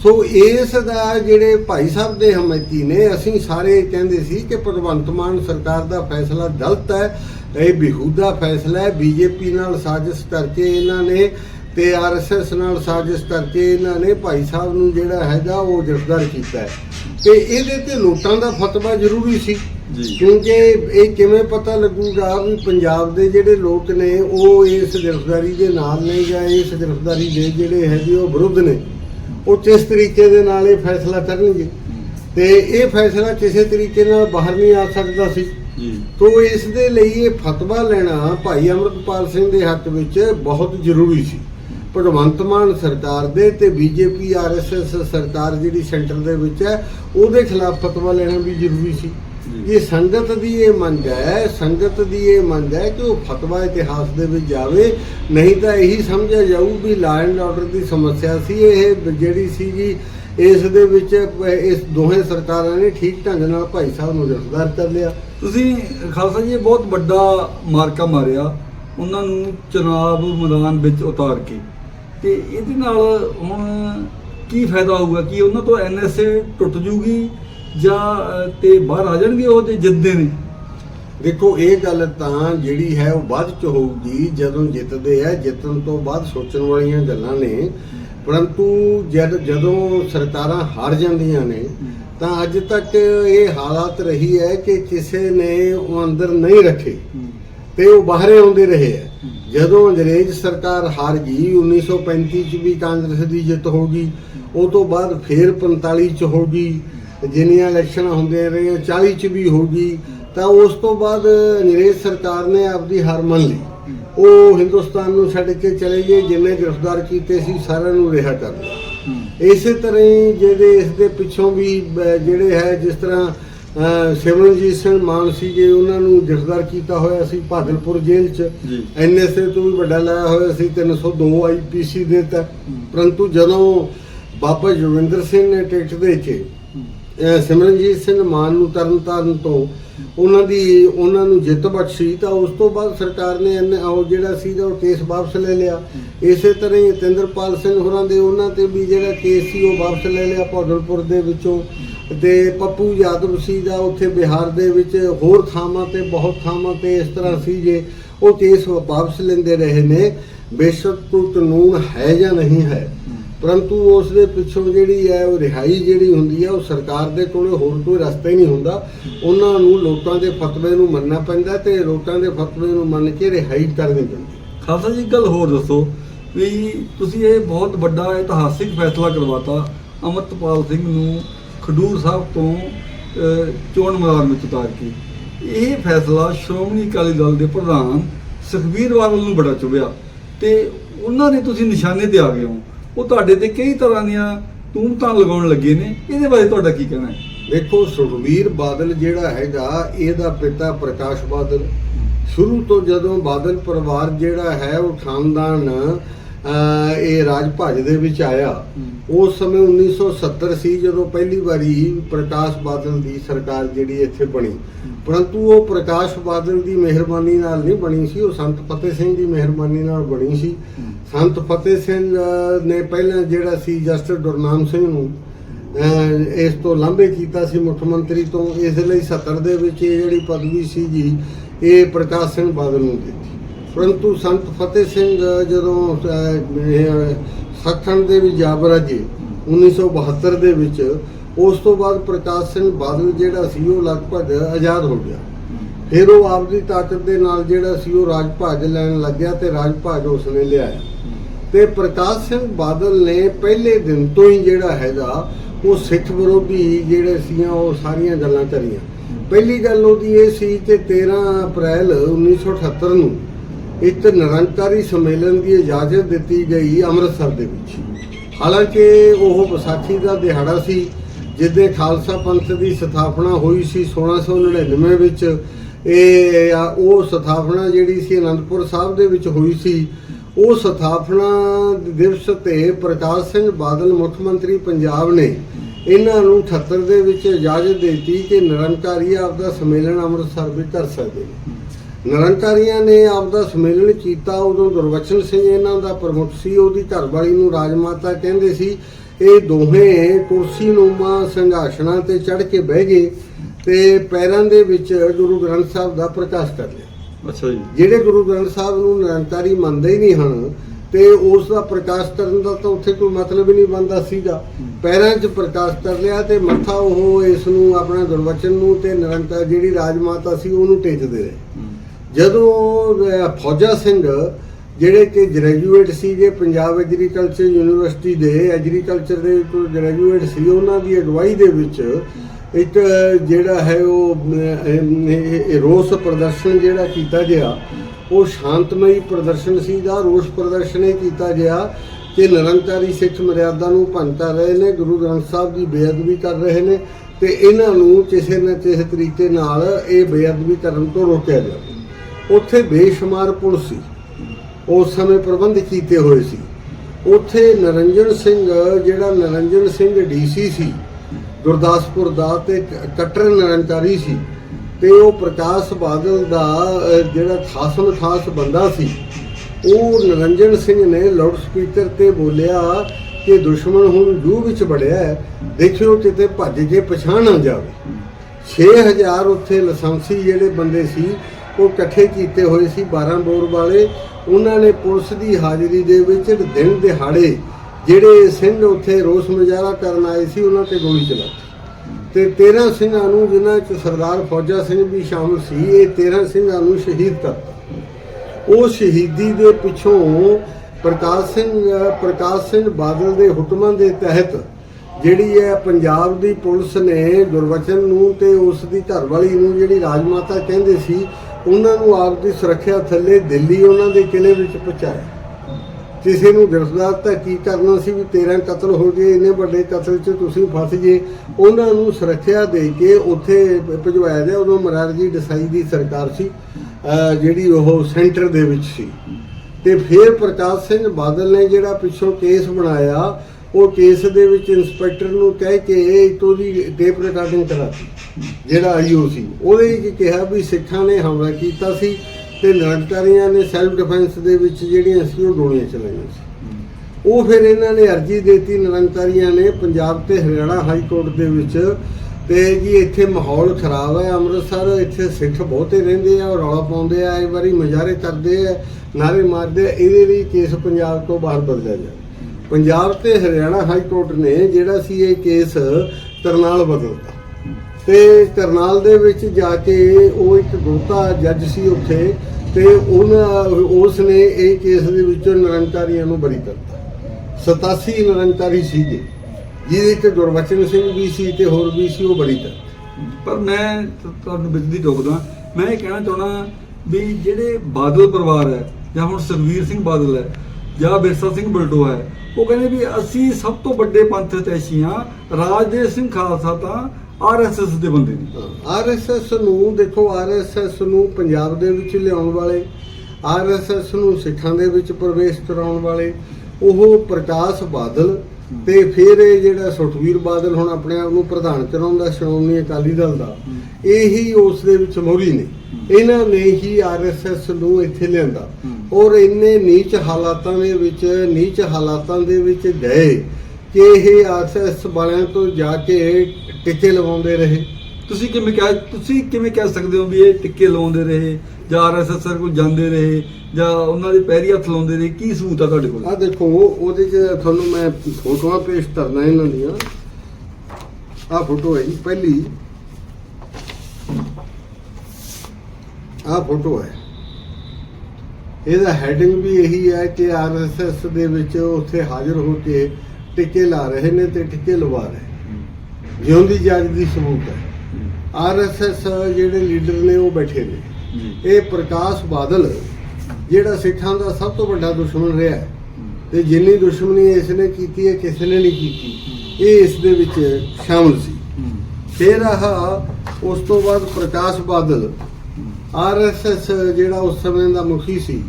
ਸੋ ਇਸ ਦਾ ਜਿਹੜੇ ਭਾਈ ਸਾਹਿਬ ਦੇ ਹਮਾਇਤੀ ਨੇ ਅਸੀਂ ਸਾਰੇ ਕਹਿੰਦੇ ਸੀ ਕਿ ਭਗਵੰਤ ਮਾਨ ਸਰਕਾਰ ਦਾ ਫੈਸਲਾ ਗਲਤ ਹੈ ਇਹ ਬਿਹੂਦਾ ਫੈਸਲਾ ਹੈ। ਬੀਜੇਪੀ ਨਾਲ ਸਾਜ਼ਿਸ਼ ਕਰਕੇ ਇਹਨਾਂ ਨੇ ਤੇ ਆਰਐਸਐਸ ਨਾਲ ਸਾਜ਼ਿਸ਼ ਕਰਕੇ ਇਹਨਾਂ ਨੇ ਭਾਈ ਸਾਹਿਬ ਨੂੰ ਜਿਹੜਾ ਹੈਗਾ ਉਹ ਗ੍ਰਿਫਤਾਰ ਕੀਤਾ ਹੈ। ਤੇ ਇਹਦੇ ਤੇ ਲੋਟਾਂ ਦਾ ਫਤਵਾ ਜ਼ਰੂਰੀ ਸੀ ਕਿਉਂਕਿ ਇਹ ਕਿਵੇਂ ਪਤਾ ਲੱਗੂਗਾ ਵੀ ਪੰਜਾਬ ਦੇ ਜਿਹੜੇ ਲੋਕ ਨੇ ਉਹ ਇਸ ਗ੍ਰਿਫਤਾਰੀ ਦੇ ਨਾਲ ਨੇ ਜਾਂ ਇਸ ਗ੍ਰਿਫਤਾਰੀ ਦੇ ਜਿਹੜੇ ਹੈਗੇ ਉਹ ਵਿਰੁੱਧ ਨੇ ਉਹ ਕਿਸ ਤਰੀਕੇ ਦੇ ਨਾਲ ਇਹ ਫੈਸਲਾ ਕਰਨਗੇ? ਤੇ ਇਹ ਫੈਸਲਾ ਕਿਸੇ ਤਰੀਕੇ ਨਾਲ ਬਾਹਰ ਨਹੀਂ ਆ ਸਕਦਾ ਸੀ। ਤੋ ਇਸ ਦੇ ਲਈ ਇਹ ਫਤਵਾ ਲੈਣਾ ਭਾਈ ਅਮਰਪਾਲ ਸਿੰਘ ਦੇ ਹੱਕ ਵਿੱਚ ਬਹੁਤ ਜ਼ਰੂਰੀ ਸੀ। ਭਗਵੰਤ ਮਾਨ ਸਰਕਾਰ ਦੇ ਤੇ ਬੀਜੇਪੀ ਆਰਐਸਐਸ ਸਰਕਾਰ ਜਿਹੜੀ ਸੈਂਟਰ ਦੇ ਵਿੱਚ ਹੈ ਉਹਦੇ ਖਿਲਾਫ ਫਤਵਾ ਲੈਣਾ ਵੀ ਜ਼ਰੂਰੀ ਸੀ। ਇਹ ਸੰਗਤ ਦੀ ਇਹ ਮੰਗ ਹੈ ਸੰਗਤ ਦੀ ਇਹ ਮੰਗ ਹੈ ਕਿ ਉਹ ਫਤਵਾ ਇਤਿਹਾਸ ਦੇ ਵਿੱਚ ਜਾਵੇ। ਨਹੀਂ ਤਾਂ ਇਹੀ ਸਮਝਿਆ ਜਾਊ ਵੀ ਲਾਅ ਐਂਡ ਆਰਡਰ ਦੀ ਸਮੱਸਿਆ ਸੀ ਇਹ ਜਿਹੜੀ ਸੀਗੀ ਇਸ ਦੇ ਵਿੱਚ ਇਸ ਦੋਹੇ ਸਰਕਾਰਾਂ ਨੇ ਠੀਕ ਢੰਗ ਨਾਲ ਭਾਈ ਸਾਹਿਬ ਨੂੰ ਗ੍ਰਿਫਤਾਰ ਕਰ ਲਿਆ। ਤੁਸੀਂ ਖਾਲਸਾ ਜੀ ਬਹੁਤ ਵੱਡਾ ਮਾਰਕਾ ਮਾਰਿਆ। ਉਹਨਾਂ ਨੂੰ ਚੁਣਾਵ ਮੈਦਾਨ ਵਿੱਚ ਉਤਾਰ ਕੇ। ਤੇ ਇਹਦੇ ਨਾਲ ਹੁਣ ਕੀ ਫਾਇਦਾ ਹੋਊਗਾ ਕਿ ਉਹਨਾਂ ਤੋਂ ਐਨਐਸਏ ਟੁੱਟ ਜੂਗੀ ਜਾਂ ਤੇ ਬਾਹਰ ਆ ਜਾਣਗੇ ਉਹ ਤੇ ਜਿੱਤਦੇ ਨੇ? ਦੇਖੋ ਇਹ ਗੱਲ ਤਾਂ ਜਿਹੜੀ ਹੈ ਉਹ ਬਾਅਦ ਚ ਹੋਊਗੀ ਜਦੋਂ ਜਿੱਤਦੇ ਆ ਜਿੱਤਣ ਤੋਂ ਬਾਅਦ ਸੋਚਣ ਵਾਲੀਆਂ ਗੱਲਾਂ ਨੇ। ਪਰੰਤੂ ਜਦ ਜਦੋਂ ਸਰਕਾਰਾਂ ਹਾਰ ਜਾਂਦੀਆਂ ਨੇ ਤਾਂ ਅੱਜ ਤੱਕ ਇਹ ਹਾਲਾਤ ਰਹੀ ਹੈ ਕਿ ਕਿਸੇ ਨੇ ਉਹ ਅੰਦਰ ਨਹੀਂ ਰੱਖੇ ਤੇ ਉਹ ਬਾਹਰੇ ਆਉਂਦੇ ਰਹੇ ਆ। ਜਦੋਂ ਅੰਗਰੇਜ਼ ਸਰਕਾਰ ਹਾਰ ਗਈ 1935 ਚ ਵੀ ਕਾਂਗਰਸ ਦੀ ਜਿੱਤ ਹੋ ਗਈ ਉਹ ਤੋਂ ਬਾਅਦ ਫੇਰ 45 ਚ ਹੋ ਗਈ ਜਿੰਨੀਆਂ ਇਲੈਕਸ਼ਨਾਂ ਹੁੰਦੀਆਂ ਰਹੀਆਂ 40 ਚ ਵੀ ਹੋ ਗਈ ਤਾਂ ਉਸ ਤੋਂ ਬਾਅਦ ਅੰਗਰੇਜ਼ ਸਰਕਾਰ ਨੇ ਆਪਦੀ ਹਾਰ ਮੰਨ ਲਈ। ਉਹ ਹਿੰਦੁਸਤਾਨ ਨੂੰ ਛੱਡ ਕੇ ਚਲੇ ਗਏ ਜਿੰਨੇ ਗ੍ਰਿਫਤਾਰ ਕੀਤੇ ਸੀ ਸਾਰਿਆਂ ਨੂੰ ਰਿਹਾ ਕਰ ਲਿਆ। ਇਸੇ ਤਰ੍ਹਾਂ ਹੀ ਜਿਹੜੇ ਇਸ ਦੇ ਪਿੱਛੋਂ ਵੀ ਜਿਹੜੇ ਹੈ ਜਿਸ ਤਰ੍ਹਾਂ ਸਿਮਰਨਜੀਤ ਸਿੰਘ ਮਾਨ ਸੀਗੇ ਉਹਨਾਂ ਨੂੰ ਗ੍ਰਿਫਤਾਰ ਕੀਤਾ ਹੋਇਆ ਸੀ ਭਾਗਲਪੁਰ ਜੇਲ੍ਹ 'ਚ। ਐਨਐਸਏ ਤੋਂ ਵੀ ਵੱਡਾ ਲਾਇਆ ਹੋਇਆ ਸੀ 302 ਆਈਪੀਸੀ ਦੇ ਤੱਕ ਪਰੰਤੂ ਜਦੋਂ ਬਾਬਾ ਜੋਗਿੰਦਰ ਸਿੰਘ ਨੇ ਟਿਕਟ ਦੇ ਕੇ ਸਿਮਰਨਜੀਤ ਸਿੰਘ ਮਾਨ ਨੂੰ ਤਰਨਤਾਰਨ ਤੋਂ ਉਹਨਾਂ ਦੀ ਉਹਨਾਂ ਨੂੰ ਜਿੱਤ ਬਖਸ਼ੀ ਤਾਂ ਉਸ ਤੋਂ ਬਾਅਦ ਸਰਕਾਰ ਨੇ ਉਹ ਜਿਹੜਾ ਸੀ ਉਹ ਕੇਸ ਵਾਪਸ ਲੈ ਲਿਆ। ਇਸੇ ਤਰ੍ਹਾਂ ਹੀ ਤੇਂਦਰਪਾਲ ਸਿੰਘ ਹੋਰਾਂ ਦੇ ਉਹਨਾਂ ਤੇ ਵੀ ਜਿਹੜਾ ਕੇਸ ਸੀ ਉਹ ਵਾਪਸ ਲੈ ਲਿਆ ਭਾਗਲਪੁਰ ਦੇ ਵਿੱਚੋਂ। ਤੇ ਪੱਪੂ ਯਾਦਵ ਸੀ ਦਾ ਉੱਥੇ ਬਿਹਾਰ ਦੇ ਵਿੱਚ ਹੋਰ ਥਾਵਾਂ ਤੇ, ਬਹੁਤ ਥਾਵਾਂ ਤੇ ਇਸ ਤਰ੍ਹਾਂ ਸੀ ਜੇ, ਉਹ ਕੇਸ ਵਾਪਸ ਲੈਂਦੇ ਰਹੇ ਨੇ, ਬੇਸ਼ੱਕ ਕੋਈ ਕਾਨੂੰਨ ਹੈ ਜਾਂ ਨਹੀਂ ਹੈ। ਪਰੰਤੂ ਉਸ ਦੇ ਪਿੱਛੋਂ ਜਿਹੜੀ ਹੈ, ਉਹ ਰਿਹਾਈ ਜਿਹੜੀ ਹੁੰਦੀ ਹੈ, ਉਹ ਸਰਕਾਰ ਦੇ ਕੋਲ ਹੋਰ ਕੋਈ ਰਸਤਾ ਹੀ ਨਹੀਂ ਹੁੰਦਾ। ਉਹਨਾਂ ਨੂੰ ਲੋਕਾਂ ਦੇ ਫਤਵੇ ਨੂੰ ਮੰਨਣਾ ਪੈਂਦਾ ਤੇ ਲੋਕਾਂ ਦੇ ਫਤਵੇ ਨੂੰ ਮੰਨ ਕੇ ਰਿਹਾਈ ਕਰਨੀ ਪੈਂਦੀ। ਖਾਲਸਾ ਜੀ, ਇੱਕ ਗੱਲ ਹੋਰ ਦੱਸੋ ਵੀ ਤੁਸੀਂ ਇਹ ਬਹੁਤ ਵੱਡਾ ਇਤਿਹਾਸਿਕ ਫੈਸਲਾ ਕਰਵਾਤਾ। ਅਮਰਤਪਾਲ ਸਿੰਘ ਨੂੰ ਖਡੂਰ ਸਾਹਿਬ ਤੋਂ ਚੋਣ ਮੈਦਾਨ ਵਿੱਚ ਉਤਾਰ ਕੇ। ਇਹ ਫੈਸਲਾ ਸ਼੍ਰੋਮਣੀ ਅਕਾਲੀ ਦਲ ਦੇ ਪ੍ਰਧਾਨ ਸੁਖਬੀਰ ਬਾਦਲ ਨੂੰ ਬੜਾ ਚੁਭਿਆ ਤੇ ਉਹਨਾਂ ਨੇ ਤੁਸੀਂ ਨਿਸ਼ਾਨੇ ਤੇ ਆ ਗਏ ਹੋ। ਉਹ ਤੁਹਾਡੇ ਤੇ ਕਈ ਤਰ੍ਹਾਂ ਦੀਆਂ ਤੂਮਤਾਂ ਲਗਾਉਣ ਲੱਗੇ ਨੇ। ਇਹਦੇ ਬਾਰੇ ਤੁਹਾਡਾ ਕੀ ਕਹਿਣਾ ਹੈ? ਦੇਖੋ, ਸੁਖਬੀਰ ਬਾਦਲ ਜਿਹੜਾ ਹੈਗਾ, ਇਹਦਾ ਪਿਤਾ ਪ੍ਰਕਾਸ਼ ਬਾਦਲ। ਸ਼ੁਰੂ ਤੋਂ ਜਦੋਂ ਬਾਦਲ ਪਰਿਵਾਰ ਜਿਹੜਾ ਹੈ, ਉਹ ਖਾਨਦਾਨ ਇਹ ਰਾਜ ਭਾਜ ਦੇ ਵਿੱਚ ਆਇਆ। ਉਸ ਸਮੇਂ 1970 ਸੀ ਜਦੋਂ ਪਹਿਲੀ ਵਾਰੀ ਪ੍ਰਕਾਸ਼ ਬਾਦਲ ਦੀ ਸਰਕਾਰ ਜਿਹੜੀ ਇੱਥੇ ਬਣੀ। ਪਰੰਤੂ ਉਹ ਪ੍ਰਕਾਸ਼ ਬਾਦਲ ਦੀ ਮਿਹਰਬਾਨੀ ਨਾਲ ਨਹੀਂ ਬਣੀ ਸੀ ਉਹ ਸੰਤ ਫਤਿਹ ਸਿੰਘ ਦੀ ਮਿਹਰਬਾਨੀ ਨਾਲ ਬਣੀ ਸੀ। ਸੰਤ ਫਤਿਹ ਸਿੰਘ ਨੇ ਪਹਿਲਾਂ ਜਿਹੜਾ ਸੀ ਜਸਟਿਸ ਗੁਰਨਾਮ ਸਿੰਘ ਨੂੰ ਇਸ ਤੋਂ ਲਾਂਭੇ ਕੀਤਾ ਸੀ ਮੁੱਖ ਮੰਤਰੀ ਤੋਂ। ਇਸ ਲਈ 70 ਦੇ ਵਿੱਚ ਇਹ ਜਿਹੜੀ ਪਦਵੀ ਸੀ ਜੀ ਇਹ ਪ੍ਰਕਾਸ਼ ਸਿੰਘ ਬਾਦਲ ਨੂੰ ਦਿੱਤੀ। ਪਰੰਤੂ ਸੰਤ ਫਤਿਹ ਸਿੰਘ ਜਦੋਂ ਅਹ, ਇਹ ਸੱਖਣ ਦੇ ਵਿੱਚ ਜਾ ਬਰਾਜੇ 1972 ਦੇ ਵਿੱਚ ਉਸ ਤੋਂ ਬਾਅਦ ਪ੍ਰਕਾਸ਼ ਸਿੰਘ ਬਾਦਲ ਜਿਹੜਾ ਸੀ ਉਹ ਲਗਭਗ ਆਜ਼ਾਦ ਹੋ ਗਿਆ। ਫਿਰ ਉਹ ਆਪਦੀ ਤਾਕਤ ਦੇ ਨਾਲ ਜਿਹੜਾ ਸੀ ਉਹ ਰਾਜ ਭਾਜ ਲੈਣ ਲੱਗਿਆ ਤੇ ਰਾਜ ਭਾਜ ਉਸਨੇ ਲਿਆਇਆ। ਤੇ ਪ੍ਰਕਾਸ਼ ਸਿੰਘ ਬਾਦਲ ਨੇ ਪਹਿਲੇ ਦਿਨ ਤੋਂ ਹੀ ਜਿਹੜਾ ਹੈਗਾ ਉਹ ਸਿੱਖ ਵਿਰੋਧੀ ਜਿਹੜੇ ਸੀ ਉਹ ਸਾਰੀਆਂ ਗੱਲਾਂ ਕਰੀਆਂ ਪਹਿਲੀ ਗੱਲ ਉਹਦੀ ਇਹ ਸੀ ਕਿ 13 ਅਪ੍ਰੈਲ 1978 ਨੂੰ ਇੱਕ ਨਿਰੰਕਾਰੀ ਸੰਮੇਲਨ ਦੀ ਇਜਾਜ਼ਤ ਦਿੱਤੀ ਗਈ ਅੰਮ੍ਰਿਤਸਰ ਦੇ ਵਿੱਚ। ਹਾਲਾਂਕਿ ਉਹ ਵਿਸਾਖੀ ਦਾ ਦਿਹਾੜਾ ਸੀ ਜਿੱਦੇ ਖਾਲਸਾ ਪੰਥ ਦੀ ਸਥਾਪਨਾ ਹੋਈ ਸੀ 1699 ਵਿੱਚ। ਇਹ ਉਹ ਸਥਾਪਨਾ ਜਿਹੜੀ ਸੀ ਅਨੰਦਪੁਰ ਸਾਹਿਬ ਦੇ ਵਿੱਚ ਹੋਈ ਸੀ। ਉਹ ਸਥਾਪਨਾ ਦਿਵਸ ਤੇ ਪ੍ਰਕਾਸ਼ ਸਿੰਘ ਬਾਦਲ ਮੁੱਖ ਮੰਤਰੀ ਪੰਜਾਬ ਨੇ ਇਹਨਾਂ ਨੂੰ 78 ਦੇ ਵਿੱਚ ਇਜਾਜ਼ਤ ਦਿੱਤੀ ਕਿ ਨਿਰੰਕਾਰੀ ਆਪਦਾ ਸੰਮੇਲਨ ਅੰਮ੍ਰਿਤਸਰ ਵਿੱਚ ਕਰ ਸਕਦੇ ਨੇ। ਨਿਰੰਕਾਰੀਆਂ ਨੇ ਆਪਦਾ ਸੰਮੇਲਨ ਕੀਤਾ ਉਦੋਂ ਗੁਰਬਚਨ ਸਿੰਘ ਇਹਨਾਂ ਦਾ ਪ੍ਰਮੁੱਖ ਸੀ ਉਹਦੀ ਘਰਵਾਲੀ ਨੂੰ ਰਾਜਮਾਤਾ ਕਹਿੰਦੇ ਸੀ ਇਹ ਦੋਹੇ ਕੁਰਸੀ ਨੂਮਾ ਸਿੰਘਾਸਣਾ ਤੇ ਚੜ੍ਹ ਕੇ ਬਹਿ ਗਏ ਤੇ ਪੈਰਾਂ ਦੇ ਵਿੱਚ ਗੁਰੂ ਗ੍ਰੰਥ ਸਾਹਿਬ ਦਾ ਪ੍ਰਕਾਸ਼ ਕਰ ਲਿਆ। ਅੱਛਾ ਜੀ। ਜਿਹੜੇ ਗੁਰੂ ਗ੍ਰੰਥ ਸਾਹਿਬ ਨੂੰ ਨਿਰੰਕਾਰੀ ਮੰਨਦੇ ਹੀ ਨਹੀਂ ਹਨ ਤੇ ਉਸ ਦਾ ਪ੍ਰਕਾਸ਼ ਕਰਨ ਦਾ ਤਾਂ ਉੱਥੇ ਕੋਈ ਮਤਲਬ ਹੀ ਨਹੀਂ ਬਣਦਾ ਸੀਗਾ। ਪੈਰਾਂ 'ਚ ਪ੍ਰਕਾਸ਼ ਕਰ ਲਿਆ ਤੇ ਮੱਥਾ ਉਹ ਇਸ ਨੂੰ ਆਪਣਾ ਗੁਰਵਚਨ ਨੂੰ ਤੇ ਨਿਰੰਕਾਰ ਜਿਹੜੀ ਰਾਜਮਾਤਾ ਸੀ ਉਹਨੂੰ ਟੇਕਦੇ ਰਹੇ। ਜਦੋਂ ਫੌਜਾ ਸਿੰਘ, ਜਿਹੜੇ ਕਿ ਗ੍ਰੈਜੂਏਟ ਸੀਗੇ ਪੰਜਾਬ ਐਗਰੀਕਲਚਰ ਯੂਨੀਵਰਸਿਟੀ ਦੇ ਐਗਰੀਕਲਚਰ ਦੇ ਗ੍ਰੈਜੂਏਟ ਸੀ, ਉਹਨਾਂ ਦੀ ਅਗਵਾਈ ਦੇ ਵਿੱਚ ਇੱਕ, ਜਿਹੜਾ ਹੈ ਉਹ ਰੋਸ ਪ੍ਰਦਰਸ਼ਨ ਜਿਹੜਾ ਕੀਤਾ ਗਿਆ, ਉਹ ਸ਼ਾਂਤਮਈ ਪ੍ਰਦਰਸ਼ਨ ਸੀ ਦਾ ਰੋਸ ਪ੍ਰਦਰਸ਼ਨ ਇਹ ਕੀਤਾ ਗਿਆ ਕਿ ਨਿਰੰਕਾਰੀ ਸਿੱਖ ਮਰਿਆਦਾ ਨੂੰ ਭੰਨਤਾ ਰਹੇ ਨੇ, ਗੁਰੂ ਗ੍ਰੰਥ ਸਾਹਿਬ ਦੀ ਬੇਅਦਬੀ ਕਰ ਰਹੇ ਨੇ ਤੇ ਇਹਨਾਂ ਨੂੰ ਕਿਸੇ ਨਾ ਕਿਸੇ ਤਰੀਕੇ ਨਾਲ ਇਹ ਬੇਅਦਬੀ ਕਰਨ ਤੋਂ ਰੋਕਿਆ ਜਾਵੇ ਉੱਥੇ ਬੇਸ਼ੁਮਾਰ ਪੁਲ ਸੀ। ਉਸ ਸਮੇਂ ਪ੍ਰਬੰਧ ਕੀਤੇ ਹੋਏ ਸੀ। ਉੱਥੇ ਨਰਿੰਜਨ ਸਿੰਘ, ਜਿਹੜਾ ਨਰਿੰਜਨ ਸਿੰਘ ਡੀਸੀ ਸੀ, ਗੁਰਦਾਸਪੁਰ ਦਾ ਤੇ ਕ- ਕੱਟਰ ਨਿਰੰਕਾਰੀ ਸੀ ਤੇ ਉਹ ਪ੍ਰਕਾਸ਼ ਬਾਦਲ ਦਾ ਜਿਹੜਾ ਖਾਸਮ ਖਾਸ ਬੰਦਾ ਸੀ, ਉਹ ਨਿਰੰਜਨ ਸਿੰਘ ਨੇ ਲਾਊਡ ਸਪੀਕਰ ਤੇ ਬੋਲਿਆ ਕਿ ਦੁਸ਼ਮਣ ਹੁਣ ਜੂ ਵਿੱਚ ਵੜਿਆ ਦੇਖਿਓ ਕਿਤੇ ਭੱਜ ਕੇ ਪਛਾਣ ਨਾ ਜਾਵੇ। 6000 ਉੱਥੇ ਲਾਇਸੈਂਸੀ ਜਿਹੜੇ ਬੰਦੇ ਸੀ ਉਹ ਇਕੱਠੇ ਕੀਤੇ ਹੋਏ ਸੀ 12 ਬੋਰ ਵਾਲੇ, ਉਹਨਾਂ ਨੇ ਪੁਲਿਸ ਦੀ ਹਾਜ਼ਰੀ ਦੇ ਵਿੱਚ ਦਿਨ ਦਿਹਾੜੇ ਜਿਹੜੇ ਸਿੰਘ ਉੱਥੇ ਰੋਸ ਮੁਜ਼ਾਹਰਾ ਕਰਨ ਆਏ ਸੀ, ਉਹਨਾਂ ਤੇ ਗੋਲੀ ਚਲਾਈ ਤੇ 13 ਸਿੰਘਾਂ ਨੂੰ, ਜਿਨ੍ਹਾਂ ਚ ਸਰਦਾਰ ਫੌਜਾ ਸਿੰਘ ਵੀ ਸ਼ਾਮਲ ਸੀ, ਇਹ 13 ਸਿੰਘਾਂ ਨੂੰ ਸ਼ਹੀਦ ਕਰਤਾ। ਉਹ ਸ਼ਹੀਦੀ ਦੇ ਪਿੱਛੋਂ ਪ੍ਰਕਾਸ਼ ਸਿੰਘ ਪ੍ਰਕਾਸ਼ ਸਿੰਘ ਬਾਦਲ ਦੇ ਹੁਕਮਾਂ ਦੇ ਤਹਿਤ ਜਿਹੜੀ ਹੈ ਪੰਜਾਬ ਦੀ ਪੁਲਿਸ ਨੇ ਗੁਰਵਚਨ ਨੂੰ ਤੇ ਉਸ ਦੀ ਘਰਵਾਲੀ ਨੂੰ ਜਿਹੜੀ ਰਾਜਮਾਤਾ ਕਹਿੰਦੇ ਸੀ ਉਹਨਾਂ ਨੂੰ ਆਪ ਦੀ ਸੁਰੱਖਿਆ ਥੱਲੇ ਦਿੱਲੀ ਉਹਨਾਂ ਦੇ ਕਿਲੇ ਵਿੱਚ ਪਹੁੰਚਾਇਆ। ਕਿਸੇ ਨੂੰ ਗ੍ਰਿਫਤਾਰ ਤਾਂ ਕੀ ਕਰਨਾ ਸੀ ਵੀ 13 ਕਤਲ ਹੋ ਗਏ, ਇੰਨੇ ਵੱਡੇ ਕਤਲ 'ਚ ਤੁਸੀਂ ਫਸ ਗਏ। ਉਹਨਾਂ ਨੂੰ ਸੁਰੱਖਿਆ ਦੇ ਕੇ ਉੱਥੇ ਭਜਵਾਇਆ ਗਿਆ। ਉਦੋਂ ਮਰਾਰਜੀ ਦਸਾਈ ਦੀ ਸਰਕਾਰ ਸੀ ਜਿਹੜੀ ਉਹ ਸੈਂਟਰ ਦੇ ਵਿੱਚ ਸੀ। ਤੇ ਫਿਰ ਪ੍ਰਕਾਸ਼ ਸਿੰਘ ਬਾਦਲ ਨੇ ਜਿਹੜਾ ਪਿੱਛੋਂ ਕੇਸ ਬਣਾਇਆ ਉਹ ਕੇਸ ਦੇ ਵਿੱਚ ਇੰਸਪੈਕਟਰ ਨੂੰ ਕਹਿ ਕੇ ਇਤੋਂ ਦੀ ਟੇਪ ਰਿਕਾਰਡਿੰਗ ਕਰਾਤੀ, ਜਿਹੜਾ ਆਈਓ ਸੀ। ਉਹਦੇ ਵਿੱਚ ਕਿਹਾ ਵੀ ਸਿੱਖਾਂ ਨੇ ਹਮਲਾ ਕੀਤਾ ਸੀ ਤੇ ਨਿਰੰਕਾਰੀਆਂ ਨੇ ਸੈਲਫ ਡਿਫੈਂਸ ਦੇ ਵਿੱਚ ਜਿਹੜੀਆਂ ਸੀ ਉਹ ਗੋਲੀਆਂ ਚਲਾਈਆਂ ਸੀ। ਉਹ ਫਿਰ ਇਹਨਾਂ ਨੇ ਅਰਜੀ ਦਿੱਤੀ ਨਿਰੰਕਾਰੀਆਂ ਨੇ ਪੰਜਾਬ ਤੇ ਹਰਿਆਣਾ ਹਾਈ ਕੋਰਟ ਦੇ ਵਿੱਚ ਤੇ ਜੀ ਇੱਥੇ ਮਾਹੌਲ ਖਰਾਬ ਹੈ ਅੰਮ੍ਰਿਤਸਰ, ਇੱਥੇ ਸਿੱਖ ਬਹੁਤੇ ਰਹਿੰਦੇ ਆ ਉਹ ਰੌਲਾ ਪਾਉਂਦੇ ਆ ਇੱਕ ਵਾਰੀ ਮੁਜ਼ਾਹਰੇ ਕਰਦੇ ਆ, ਨਾਰੇ ਮਾਰਦੇ ਆ, ਇਹਦੇ ਲਈ ਕੇਸ ਪੰਜਾਬ ਤੋਂ ਬਾਹਰ ਬਦਲਿਆ ਜਾਵੇ। ਪੰਜਾਬ ਤੇ ਹਰਿਆਣਾ ਹਾਈ ਕੋਰਟ ਨੇ ਜਿਹੜਾ ਸੀ ਇਹ ਕੇਸ ਕਰਨਾਲ ਬਦਲਤਾ ਤੇ ਕਰਨਾਲ ਦੇ ਵਿੱਚ ਜਾ ਕੇ ਉਹ ਇੱਕ ਗੁਰਤਾ ਜੱਜ ਸੀ ਉੱਥੇ ਤੇ ਉਹਨਾਂ, ਉਸ ਨੇ ਇਹ ਕੇਸ ਦੇ ਵਿੱਚੋਂ ਨਿਰੰਕਾਰੀਆਂ ਨੂੰ ਬਰੀ ਕਰਤਾ 87 ਨਿਰੰਕਾਰੀ ਸੀਗੇ। ਜਿਹਦੇ ਵਿੱਚ ਗੁਰਬਚਨ ਸਿੰਘ ਵੀ ਸੀ ਤੇ ਹੋਰ ਵੀ ਸੀ, ਉਹ ਬਰੀ ਕਰਤਾ ਪਰ ਮੈਂ ਤੁਹਾਨੂੰ ਵਿੱਚ ਦੀ ਟੋਕਦਾ ਮੈਂ ਇਹ ਕਹਿਣਾ ਚਾਹਣਾ ਵੀ ਜਿਹੜੇ ਬਾਦਲ ਪਰਿਵਾਰ ਹੈ ਜਾਂ ਹੁਣ ਸੁਖਵੀਰ ਸਿੰਘ ਬਾਦਲ ਹੈ ਜਾਂ ਬਿਰਸਾ ਸਿੰਘ ਬਲਟੋ ਹੈ। ਉਹ ਕਹਿੰਦੇ ਵੀ ਅਸੀਂ ਸਭ ਤੋਂ ਵੱਡੇ ਪੰਥ ਤੈਸ਼ੀ ਹਾਂ। ਰਾਜਦੇਵ ਸਿੰਘ ਖਾਲਸਾ ਤਾਂ ਆਰਐਸਐਸ ਦੇ ਬੰਦੇ ਨੇ। ਆਰਐਸਐਸ ਨੂੰ ਦੇਖੋ ਆਰਐਸਐਸ ਨੂੰ ਪੰਜਾਬ ਦੇ ਵਿੱਚ ਲਿਆਉਣ ਵਾਲੇ ਆਰਐਸਐਸ ਨੂੰ ਸਿੱਖਾਂ ਦੇ ਵਿੱਚ ਪ੍ਰਵੇਸ਼ ਕਰਾਉਣ ਵਾਲੇ, ਉਹ ਪ੍ਰਕਾਸ਼ ਬਾਦਲ ਤੇ ਫਿਰ ਇਹ ਜਿਹੜਾ ਸੁਖਵੀਰ ਬਾਦਲ ਹੁਣ ਆਪਣੇ ਆਪ ਨੂੰ ਪ੍ਰਧਾਨ ਚਲਾਉਂਦਾ, ਸ਼੍ਰੋਮਣੀ ਅਕਾਲੀ ਦਲ ਦਾ, ਇਹੀ ਉਸ ਦੇ ਵਿੱਚ ਮੋਰੀ ਨੇ। ਇਹਨਾਂ ਨੇ ਹੀ ਆਰਐਸਐਸ ਨੂੰ ਇੱਥੇ ਲਿਆਂਦਾ। ਔਰ ਇੰਨੇ ਨੀਚ ਹਾਲਾਤਾਂ ਦੇ ਵਿੱਚ, ਨੀਚ ਹਾਲਾਤਾਂ ਦੇ ਵਿੱਚ ਗਏ ਕਿ ਇਹ ਆਰਐਸਐਸ ਵਾਲਿਆਂ ਤੋਂ ਜਾ ਕੇ ਟਿੱਕੇ ਲਵਾਉਂਦੇ ਰਹੇ। ਤੁਸੀਂ ਕਿਵੇਂ ਕਹਿ, ਤੁਸੀਂ ਕਿਵੇਂ ਕਹਿ ਸਕਦੇ ਹੋ ਵੀ ਇਹ ਟਿੱਕੇ ਲਾਉਂਦੇ ਰਹੇ, ਜਾਂ ਆਰਐਸਐਸ ਕੋਲ ਜਾਂਦੇ ਰਹੇ, ਜਾਂ ਉਹਨਾਂ ਦੇ ਪੈਰੀ ਹੱਥ ਲਾਉਂਦੇ ਰਹੇ, ਕੀ ਸਬੂਤ ਆ ਤੁਹਾਡੇ ਕੋਲ? ਆ ਦੇਖੋ, ਉਹਦੇ ਚ ਤੁਹਾਨੂੰ ਮੈਂ ਫੋਟੋਆਂ ਪੇਸ਼ ਕਰਨਾ ਇਹਨਾਂ ਦੀਆਂ। ਆ ਫੋਟੋ ਹੈ ਜੀ, ਪਹਿਲੀ। ਆ ਫੋਟੋ ਹੈ। ਇਹਦਾ ਹੈਡਿੰਗ ਵੀ ਇਹੀ ਹੈ ਕਿ ਆਰਐਸਐਸ ਦੇ ਵਿੱਚ ਉੱਥੇ ਹਾਜ਼ਰ ਹੋ ਕੇ ਟਿੱਕੇ ਲਾ ਰਹੇ ਨੇ ਤੇ ਟਿੱਕੇ ਲਵਾ ਰਹੇ ਜਿਉਂਦੀ ਜਾਗ ਦੀ ਸਬੂਤ ਹੈ। ਆਰਐਸਐਸ ਜਿਹੜੇ ਲੀਡਰ ਨੇ ਉਹ ਬੈਠੇ ਨੇ। ਇਹ ਪ੍ਰਕਾਸ਼ ਬਾਦਲ ਜਿਹੜਾ ਸਿੱਖਾਂ ਦਾ ਸਭ ਤੋਂ ਵੱਡਾ ਦੁਸ਼ਮਣ ਰਿਹਾ ਹੈ। ਤੇ ਜਿੰਨੀ ਦੁਸ਼ਮਣੀ ਇਸ ਨੇ ਕੀਤੀ ਹੈ ਕਿਸੇ ਨੇ ਨਹੀਂ ਕੀਤੀ ਇਹ ਇਸ ਦੇ ਵਿੱਚ ਸ਼ਾਮਲ ਸੀ। ਫਿਰ ਆਹ ਉਸ ਤੋਂ ਬਾਅਦ ਪ੍ਰਕਾਸ਼ ਬਾਦਲ ਆਰਐਸਐਸ ਜਿਹੜਾ ਉਸ ਸਮੇਂ ਦਾ ਮੁਖੀ ਸੀ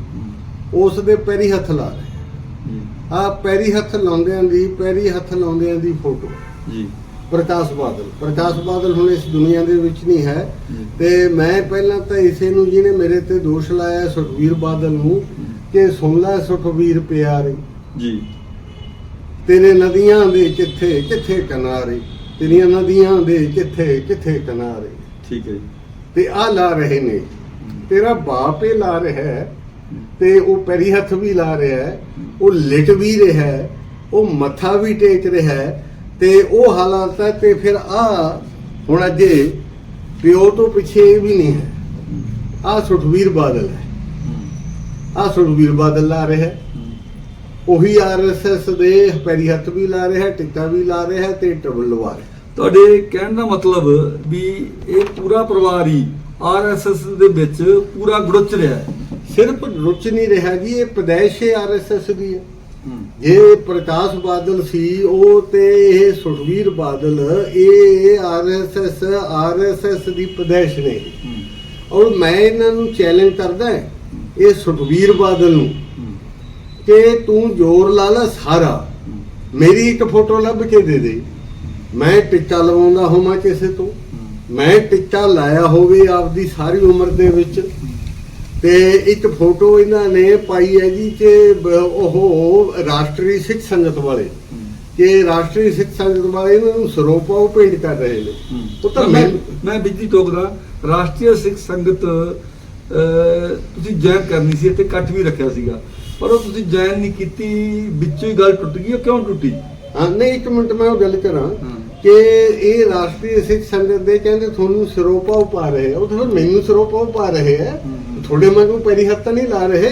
ਉਸ ਦੇ ਪੈਰੀ ਹੱਥ ਲਾ ਰਹੇ। ਆ ਪੈਰੀ ਹੱਥ ਲਾਉਂਦਿਆਂ ਦੀ ਪੈਰੀ ਹੱਥ ਲਾਉਂਦਿਆਂ ਦੀ ਫੋਟੋ। ਜੀ। ਪ੍ਰਕਾਸ਼ ਬਾਦਲ। ਪ੍ਰਕਾਸ਼ ਬਾਦਲ ਹੁਣ ਇਸ ਦੁਨੀਆ ਦੇ ਵਿੱਚ ਨਹੀਂ ਹੈ। ਤੇ ਮੈਂ ਪਹਿਲਾਂ ਤਾਂ ਇਸੇ ਨੂੰ ਜਿਹਨੇ ਮੇਰੇ ਤੇ ਦੋਸ਼ ਲਾਇਆ ਸੁਖਵੀਰ ਬਾਦਲ ਨੂੰ ਕਿ ਸੁਣ ਲੈ ਸੁਖਵੀਰ ਪਿਆਰੇ। ਜੀ। ਤੇਰੇ ਨਦੀਆਂ ਦੇ ਕਿੱਥੇ ਕਿੱਥੇ ਕਿਨਾਰੇ ਤੇਰੀਆਂ ਨਦੀਆਂ ਦੇ ਕਿੱਥੇ ਕਿੱਥੇ ਕਿਨਾਰੇ। ਠੀਕ ਹੈ ਜੀ। ਤੇ ਆ ਲਾ ਰਹੇ ਨੇ। ਤੇਰਾ ਬਾਪ ਇਹ ਲਾ ਰਿਹਾ ਹੈ ਤੇ ਉਹ ਪੈਰੀ ਹੱਥ ਵੀ ਲਾ ਰਿਹਾ ਹੈ ਉਹ ਲਿਟ ਵੀ ਰਿਹਾ ਹੈ ਉਹ ਮੱਥਾ ਵੀ ਟੇਕ ਰਿਹਾ ਹੈ। ਤੇ ਉਹ ਹਾਲਾਤ ਹੈ ਤੇ ਫਿਰ ਆ ਹੁਣ ਅੱਗੇ ਪਿਓ ਤੋਂ ਪਿੱਛੇ ਇਹ ਵੀ ਨਹੀਂ ਹੈ। ਆ ਸੁਖਵੀਰ ਬਾਦਲ ਹੈ। ਆ ਸੁਖਵੀਰ ਬਾਦਲ ਲਾ ਰਿਹਾ ਹੈ। ਉਹੀ ਆਰਐਸਐਸ ਦੇ ਪੈਰੀ ਹੱਥ ਵੀ ਲਾ ਰਿਹਾ ਹੈ ਟਿੱਕਾ ਵੀ ਲਾ ਰਿਹਾ ਹੈ ਤੇ ਟਬਲ ਲਵਾ ਰਿਹਾ। ਤੁਹਾਡੇ ਕਹਿਣ ਦਾ ਮਤਲਬ ਵੀ ਇਹ ਪੂਰਾ ਪਰਿਵਾਰ ਹੀ ਆਰਐਸਐਸ ਦੇ ਵਿੱਚ ਪੂਰਾ ਗੁੜਚ ਰਿਹਾ ਸਿਰਫ ਰੁਚ ਨਹੀਂ ਰਿਹਾ ਜੀ ਇਹ ਪਦੈਸ਼ ਆਰਐਸਐਸ ਦੀ ਹੈ। ਜੇ ਪ੍ਰਕਾਸ਼ ਬਾਦਲ ਸੀ, ਉਹ ਤੇ ਇਹ ਸੁਖਵੀਰ ਬਾਦਲ, ਇਹ ਆਰਐਸਐਸ ਆਰਐਸਐਸ ਦੀ ਪ੍ਰਦੇਸ਼ ਨੇ। ਔਰ ਮੈਂ ਇਹਨਾਂ ਨੂੰ ਚੈਲੰਜ ਕਰਦਾ ਇਹ ਸੁਖਵੀਰ ਬਾਦਲ ਨੂੰ, ਕਿ ਤੂੰ ਜ਼ੋਰ ਲਾ ਲੈ ਸਾਰਾ। ਮੇਰੀ ਇੱਕ ਫੋਟੋ ਲੱਭ ਕੇ ਦੇ ਦੇ। ਮੈਂ ਟਿੱਕਾ ਲਵਾਉਂਦਾ ਹੋਵਾਂ ਕਿਸੇ ਤੋਂ। ਮੈਂ ਟਿੱਕਾ ਲਾਇਆ ਹੋਵੇ ਆਪਦੀ ਸਾਰੀ ਉਮਰ ਦੇ ਵਿੱਚ। ਤੇ ਇੱਕ ਫੋਟੋ ਇਹਨਾਂ ਨੇ ਪਾਈ ਹੈ ਜੀ ਕਿ ਉਹ ਰਾਸ਼ਟਰੀ ਸਿੱਖ ਸੰਗਤ ਵਾਲੇ ਕਿ ਰਾਸ਼ਟਰੀ ਸਿੱਖ ਸੰਗਤ ਵਾਲੇ ਇਹਨਾਂ ਨੂੰ ਸਰੋਪਾ ਉਹ ਭੇਂਟ ਕਰ ਰਹੇ ਨੇ। ਉਹ ਤਾਂ ਮੈਂ ਮੈਂ ਬਿਜਲੀ ਟੋਕਦਾ ਰਾਸ਼ਟਰੀ ਸਿੱਖ ਸੰਗਤ ਤੁਸੀਂ ਜੈਨ ਕਰਨੀ ਸੀ ਇੱਥੇ ਇਕੱਠ ਵੀ ਰੱਖਿਆ ਸੀਗਾ। ਪਰ ਉਹ ਤੁਸੀਂ ਜੈਨ ਨਹੀਂ ਕੀਤੀ ਵਿੱਚੋਂ ਹੀ ਗੱਲ ਟੁੱਟ ਗਈ ਉਹ ਕਿਉਂ ਟੁੱਟੀ? ਹਾਂ ਨਹੀਂ ਇੱਕ ਮਿੰਟ ਮੈਂ ਉਹ ਗੱਲ ਕਰਾਂ ਹਾਂ। ਕਿ ਇਹ ਰਾਸ਼ਟਰੀ ਸਿੱਖ ਸੰਗਤ ਦੇ ਕਹਿੰਦੇ ਤੁਹਾਨੂੰ ਸਰੋਪਾ ਉਹ ਪਾ ਰਹੇ ਉਹ ਤਾਂ ਫਿਰ ਮੈਨੂੰ ਸਰੋਪਾ ਉਹ ਪਾ ਰਹੇ ਹਮ। ਤੁਹਾਡੇ ਵਾਂਗੂ ਪੈਰੀ ਹੱਥ ਤਾਂ ਨਹੀਂ ਲਾ ਰਹੇ।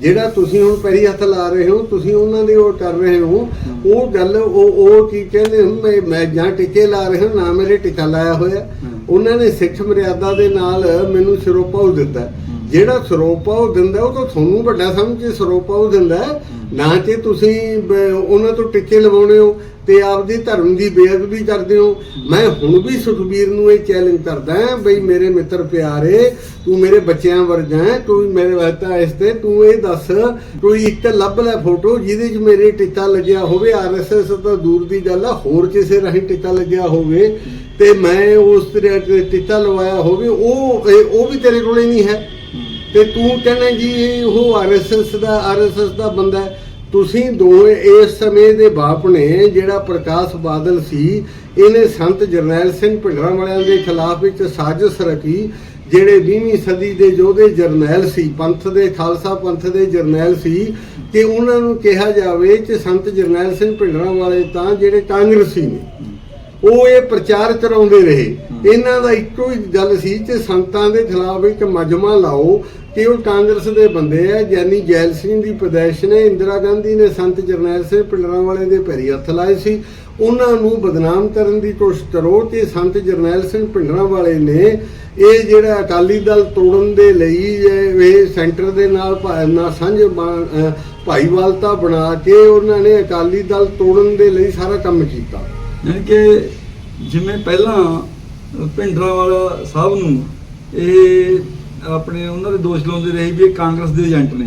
ਜਿਹੜਾ ਤੁਸੀਂ ਹੁਣ ਪੈਰੀ ਹੱਥ ਲਾ ਰਹੇ ਹੋ ਤੁਸੀਂ ਉਹਨਾਂ ਦੇ ਉਹ ਕਰ ਰਹੇ ਹੋ। ਉਹ ਗੱਲ ਉਹ ਉਹ ਕੀ ਕਹਿੰਦੇ ਹੁਣ ਮੈਂ ਮੈਂ ਜਾਂ ਟਿੱਕੇ ਲਾ ਰਹੇ ਹਾਂ ਨਾ ਮੇਰੇ ਟਿੱਕਾ ਲਾਇਆ ਹੋਇਆ। ਉਹਨਾਂ ਨੇ ਸਿੱਖ ਮਰਿਆਦਾ ਦੇ ਨਾਲ ਮੈਨੂੰ ਸਰੋਪਾ ਉਹ ਦਿੱਤਾ। ਜਿਹੜਾ ਸਰੋਪਾ ਉਹ ਦਿੰਦਾ, ਉਹ ਤਾਂ ਤੁਹਾਨੂੰ ਵੱਡਾ ਸਮਝ ਕੇ ਸਰੋਪਾ ਉਹ ਦਿੰਦਾ ਨਾ ਕਿ ਤੁਸੀਂ ਉਹਨਾਂ ਤੋਂ ਟਿੱਕੇ ਲਵਾਉਣੇ ਹੋ ਤੇ ਆਪਦੇ ਧਰਮ ਦੀ ਬੇਅਦਬੀ ਕਰਦੇ ਹੋ। ਮੈਂ ਹੁਣ ਵੀ ਸੁਖਬੀਰ ਨੂੰ ਇਹ ਚੈਲੰਜ ਕਰਦਾ ਬਈ ਮੇਰੇ ਮਿੱਤਰ ਪਿਆਰੇ, ਤੂੰ ਮੇਰੇ ਬੱਚਿਆਂ ਵਰਗਾ ਤੂੰ ਮੇਰੇ ਵਾਸਤਾ ਇਸ ਤੇ ਤੂੰ ਇਹ ਦੱਸ ਕੋਈ ਇੱਕ ਲੱਭ ਲੈ ਫੋਟੋ ਜਿਹਦੇ 'ਚ ਮੇਰੇ ਟਿੱਕਾ ਲੱਗਿਆ ਹੋਵੇ ਆਰਐਸਐਸ ਤਾਂ ਦੂਰ ਦੀ ਗੱਲ ਆ, ਹੋਰ ਕਿਸੇ ਰਾਹੀਂ ਟਿੱਕਾ ਲੱਗਿਆ ਹੋਵੇ ਤੇ ਮੈਂ ਉਸ ਤਰ੍ਹਾਂ ਤੇ ਟਿੱਕਾ ਲਵਾਇਆ ਹੋਵੇ, ਉਹ ਉਹ ਵੀ ਤੇਰੇ ਕੋਲੇ ਨਹੀਂ ਹੈ। ਤੇ ਤੂੰ ਕਹਿੰਦਾ ਜੀ ਇਹ ਉਹ ਆਰਐਸਐਸ ਦਾ ਆਰਐਸਐਸ ਦਾ ਬੰਦਾ ਹੈ। ਤੁਸੀਂ ਦੋਵੇਂ ਇਸ ਸਮੇਂ ਦੇ ਬਾਪ ਨੇ ਜਿਹੜਾ ਪ੍ਰਕਾਸ਼ ਬਾਦਲ ਸੀ, ਇਹਨੇ ਸੰਤ ਜਰਨੈਲ ਸਿੰਘ ਭਿੰਡਰਾਂ ਵਾਲਿਆਂ ਦੇ ਖਿਲਾਫ ਵਿੱਚ ਸਾਜ਼ਿਸ਼ ਰਚੀ, ਜਿਹੜੇ 20ਵੀਂ ਸਦੀ ਦੇ ਯੋਧੇ ਜਰਨੈਲ ਸੀ, ਪੰਥ ਦੇ, ਖਾਲਸਾ ਪੰਥ ਦੇ ਜਰਨੈਲ ਸੀ ਕਿ ਉਹਨਾਂ ਨੂੰ ਕਿਹਾ ਜਾਵੇ ਕਿ ਸੰਤ ਜਰਨੈਲ ਸਿੰਘ ਭਿੰਡਰਾਂ ਵਾਲੇ ਤਾਂ ਜਿਹੜੇ ਕਾਂਗਰਸੀ ਨੇ। ਉਹ ਇਹ ਪ੍ਰਚਾਰ ਕਰਾਉਂਦੇ ਰਹੇ। ਇਹਨਾਂ ਦਾ ਇੱਕੋ ਹੀ ਗੱਲ ਸੀ ਕਿ ਸੰਤਾਂ ਦੇ ਖਿਲਾਫ ਇੱਕ ਮਜਮਾ ਲਾਓ ਕਿ ਉਹ ਕਾਂਗਰਸ ਦੇ ਬੰਦੇ ਆ ਜਾਨੀ ਜੈਲ ਸਿੰਘ ਦੀ ਪਦੈਸ਼ ਨੇ, ਇੰਦਰਾ ਗਾਂਧੀ ਨੇ, ਸੰਤ ਜਰਨੈਲ ਸਿੰਘ ਪਿੰਡਰਾਂ ਵਾਲੇ ਦੇ ਪੈਰੀ ਹੱਥ ਲਾਏ ਸੀ। ਉਹਨਾਂ ਨੂੰ ਬਦਨਾਮ ਕਰਨ ਦੀ ਕੋਸ਼ਿਸ਼ ਕਰੋ ਕਿ ਸੰਤ ਜਰਨੈਲ ਸਿੰਘ ਪਿੰਡਰਾਂ ਵਾਲੇ ਨੇ ਇਹ ਜਿਹੜਾ ਅਕਾਲੀ ਦਲ ਤੋੜਨ ਦੇ ਲਈ ਇਹ ਸੈਂਟਰ ਦੇ ਨਾਲ ਭਾ- ਸਾਂਝ ਭਾਈਵਾਲਤਾ ਬਣਾ ਕੇ ਉਹਨਾਂ ਨੇ ਅਕਾਲੀ ਦਲ ਤੋੜਨ ਦੇ ਲਈ ਸਾਰਾ ਕੰਮ ਕੀਤਾ। ਯਾਨੀ ਕਿ ਜਿਵੇਂ ਪਹਿਲਾਂ ਭਿੰਡਰਾਂ ਵਾਲਾ ਸਾਹਿਬ ਨੂੰ ਇਹ ਆਪਣੇ ਉਹਨਾਂ ਦੇ ਦੋਸ਼ ਲਾਉਂਦੇ ਰਹੇ ਵੀ ਇਹ ਕਾਂਗਰਸ ਦੇ ਏਜੰਟ ਨੇ।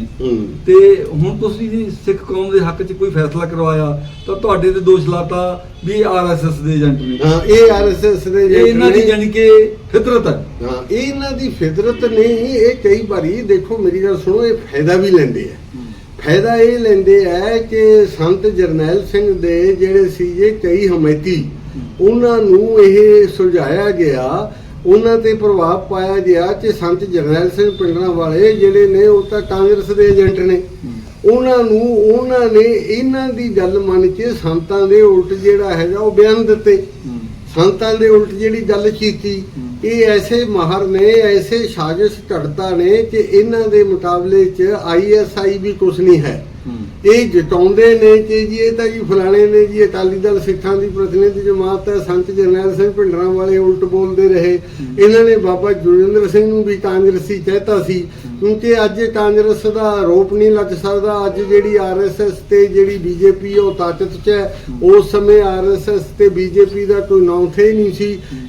ਤੇ ਹੁਣ ਤੁਸੀਂ ਜੀ ਸਿੱਖ ਕੌਮ ਦੇ ਹੱਕ 'ਚ ਕੋਈ ਫੈਸਲਾ ਕਰਵਾਇਆ ਤਾਂ ਤੁਹਾਡੇ ਤੇ ਦੋਸ਼ ਲਾਤਾ ਵੀ ਇਹ ਆਰਐਸਐਸ ਦੇ ਏਜੰਟ ਨੇ। ਹਾਂ ਇਹ ਆਰਐਸਐਸ ਦੇ ਇਹ ਇਹਨਾਂ ਦੀ ਯਾਨੀ ਕਿ ਫਿਤਰਤ ਹੈ। ਹਾਂ ਇਹ ਇਹਨਾਂ ਦੀ ਫਿਤਰਤ ਨਹੀਂ ਇਹ ਕਈ ਵਾਰੀ ਦੇਖੋ ਮੇਰੀ ਗੱਲ ਸੁਣੋ ਇਹ ਫਾਇਦਾ ਵੀ ਲੈਂਦੇ ਆ। ਫਾਇਦਾ ਇਹ ਲੈਂਦੇ ਆ ਕਿ ਸੰਤ ਜਰਨੈਲ ਸਿੰਘ ਦੇ ਜਿਹੜੇ ਸੀਗੇ ਕਈ ਹਮੈਤੀ ਉਹਨਾਂ ਨੂੰ ਇਹ ਸੁਝਾਇਆ ਗਿਆ ਉਹਨਾਂ ਤੇ ਪ੍ਰਭਾਵ ਪਾਇਆ ਗਿਆ ਕਿ ਸੰਤ ਜਰਨੈਲ ਸਿੰਘ ਪਿੰਡਰਾਂ ਵਾਲੇ ਜਿਹੜੇ ਨੇ ਉਹ ਤਾਂ ਕਾਂਗਰਸ ਦੇ ਏਜੰਟ ਨੇ। ਉਹਨਾਂ ਨੂੰ ਉਹਨਾਂ ਨੇ ਇਹਨਾਂ ਦੀ ਗੱਲ ਮੰਨ ਕੇ ਸੰਤਾਂ ਦੇ ਉਲਟ ਜਿਹੜਾ ਹੈਗਾ ਉਹ ਬਿਆਨ ਦਿੱਤੇ। ਸੰਤਾਂ ਦੇ ਉਲਟ ਜਿਹੜੀ ਗੱਲ ਕੀਤੀ। ਇਹ ਐਸੇ ਮਾਹਰ ਨੇ ਐਸੇ ਸਾਜ਼ਿਸ਼ ਘੜਤਾ ਨੇ ਕਿ ਇਹਨਾਂ ਦੇ ਮੁਕਾਬਲੇ 'ਚ ਆਈਐਸਆਈ ਵੀ ਕੁਝ ਨਹੀਂ ਹੈ। ਇਹ ਜਤਾਉਂਦੇ ਨੇ ਕਿ ਜੀ ਇਹ ਤਾਂ ਜੀ ਫਲਾਣੇ ਨੇ ਜੀ ਅਕਾਲੀ ਦਲ ਸਿੱਖਾਂ ਦੀ ਪ੍ਰਤੀਨਿਧ ਜਮਾਤ ਹੈ ਸੰਤ ਜਰਨੈਲ ਸਿੰਘ ਭਿੰਡਰਾਂ ਵਾਲੇ ਉਲਟ ਬੋਲਦੇ ਰਹੇ। ਇਹਨਾਂ ਨੇ ਬਾਬਾ ਜੁਗਿੰਦਰ ਸਿੰਘ ਨੂੰ ਵੀ ਕਾਂਗਰਸੀ ਕਹਿਤਾ ਸੀ ਕਿਉਂਕਿ ਅੱਜ ਕਾਂਗਰਸ ਦਾ ਆਰੋਪ ਨਹੀਂ ਲੱਗ ਸਕਦਾ। ਅੱਜ ਜਿਹੜੀ ਆਰਐਸਐਸ ਤੇ ਜਿਹੜੀ ਬੀਜੇਪੀ ਉਹ ਤਾਕਤ 'ਚ ਹੈ। ਉਸ ਸਮੇਂ ਆਰਐਸਐਸ ਤੇ ਬੀਜੇਪੀ ਦਾ ਕੋਈ ਨਾਮ ਥੇ ਨਹੀਂ ਸੀ।